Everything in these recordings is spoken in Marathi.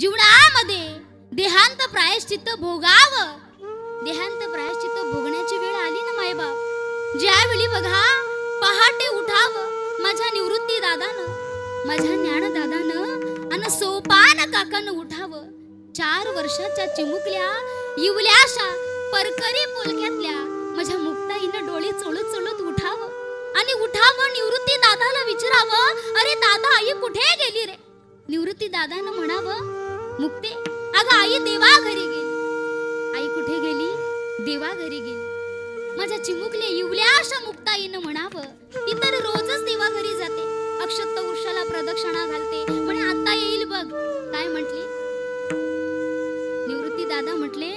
जीवनामध्ये देहांत प्रायश्चित्त भोगावं. देहांत प्रायश्चित्त भोगण्याची वेळ आली ना मायबाप? ज्यावेळी बघा पहाटे उठावं माझ्या निवृत्ती दादानं माझ्या ज्ञान दादानं आणि सोपान काकानं उठावं. चार वर्षाच्या चिमुकल्या इवल्याशा परकरी पोलक्यातल्या माझ्या मुक्ताईनं डोळे चोळत चोळत उठावं. आणि उठावं निवृत्ती दादाला विचारावं अरे दादा आई कुठे गेली रे? निवृत्ती दादानं म्हणावं मुक्ते. अगं आई देवा घरी गेली. आई कुठे गेली? देवा घरी गेली. माझ्या चिमुकले इवल्या अशा मुक्ताईनं म्हणावं ती तर रोजच देवा घरी जाते. अक्षत वृक्षाला प्रदक्षिणा घालते म्हणे आता येईल बघ. काय म्हटले? निवृत्ती दादा म्हटले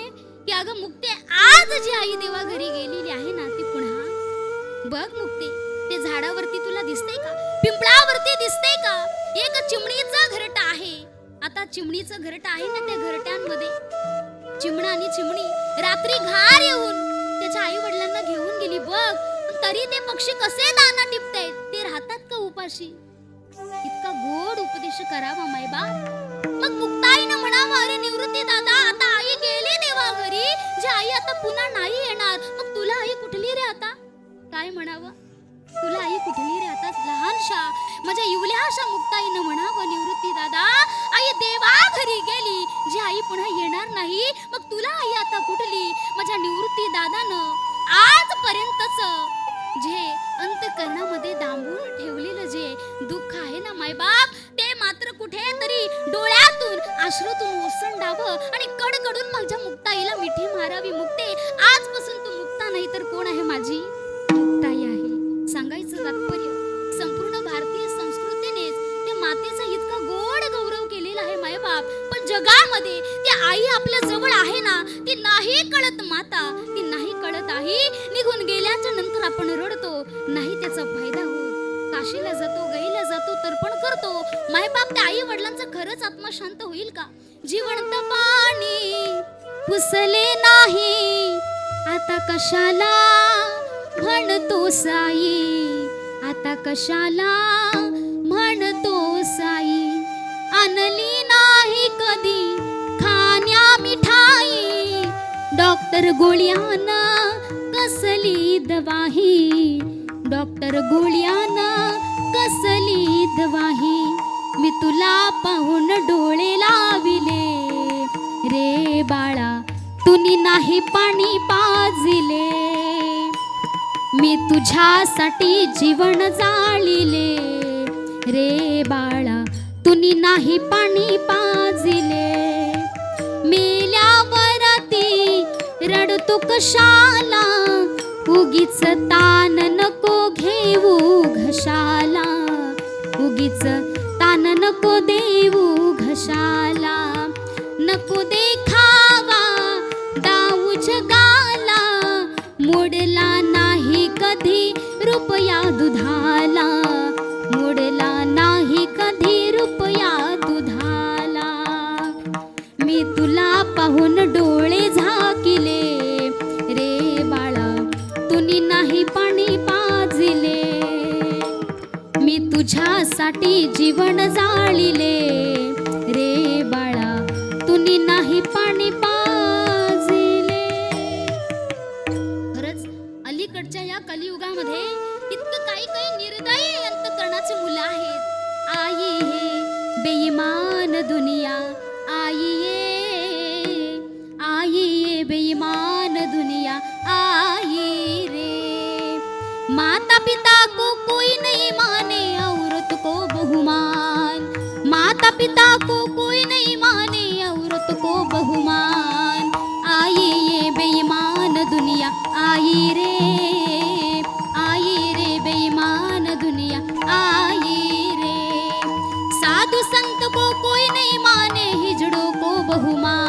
की अगं मुक्ते आज जी आई देवा घरी गेलेली आहे ना ती पुन्हा बघ मुक्ते. ते झाडावरती तुला दिसते का? पिंपळावरती दिसते का? एक चिमणीचा घरट आहे. आता चिमणीचं घरट आहे ना त्या घरट्यांमध्ये. चिमणा आणि चिमणी रात्री घार येऊन त्याच्या आई वडिलांना घेऊन गेली बघ. तरी ते पक्षी कसे दाना टिपतायत? ते राहतात का उपाशी? इतका गोड उपदेश करावा मायबा. मग मुक्ताईनं म्हणावं अरे निवृत्ती दादा आता आई गेली देवा घरी. जी आई आता पुन्हा नाही येणार. मग तुला आई कुठली रे आता? काय म्हणावं? तुला आई कुठली रे आता? लहानशा. माझ्या इवल्याशा मुक्ताईनं म्हणावं निवृत्ती दादा. आई देवा घरी गेली. जी आई पुन्हा येणार नाही मग तुला आई आता कुठली? माझ्या निवृत्ती दादानं आजपर्यंतच जे अंतकरणामध्ये दांबून ठेवलेलं जे दुःख आहे ना मायबाप ते मात्र कुठेतरी डोळ्यातून आश्रूतून ओसंडावं आणि कडकडून माझ्या मुक्ताईला मिठी मारावी मुक्ते. आजपासून तू मुक्ता नाही तर कोण आहे माझी? सांगायचं तात्पर्य संपूर्ण भारतीय संस्कृतीनेच त्या मातेचा इतका गोड गौरव केलेला आहे मायबाप पण जगामध्ये ती आई आपल्या जवळ आहे ना ती नाही कळत माता. ती नाही कळत आई. निघून गेल्याच्यानंतर आपण रडतो. नाही त्याचा फायदा होत. काशीला जातो गईला जातो तर्पण करतो. मायबाप त्या आई वडिलांचा खरंच आत्मा शांत होईल का? जिवंत पाणी पुसले नाही. आता कशाला म्हणतो साई. आता कशाला म्हणतो साई? आणली नाही कधी खाण्या मिठाई. डॉक्टर गोळ्यान कसली दवाही? डॉक्टर गोळ्यान कसली दवाही? मी तुला पाहून डोळे लाविले. रे बाळा तुनी नाही पाणी पाजिले. मी तुझ्यासाठी जीवन जाळिले. रे बाळा तुनी नाही पाणी पाजिले. मेल्यावरती रडतो कशाला? उगीच तान नको घेऊ घशाला. उगीच तान नको देऊ घशाला. नको देखावा दाऊ जगा दुधाला. मोडला नाही कधी रुपया दुधाला. मी तुला पाहून डोळे झाकिले. रे बाळा तुनी नाही पाणी पाजिले. मी तुझ्यासाठी जीवन जाळिले. दुनिया आई रे। माता पिता को कोई नहीं माने औरत को बहुमान। माता पिता को कोई नहीं माने औरत को बहुमान। आई ये बेईमान दुनिया आई रे। आई रे बेईमान दुनिया आई रे। साधु संत को कोई नहीं माने हिजड़ों को बहुमान साधु संत को कोई नहीं माने हिजड़ों को बहुमान।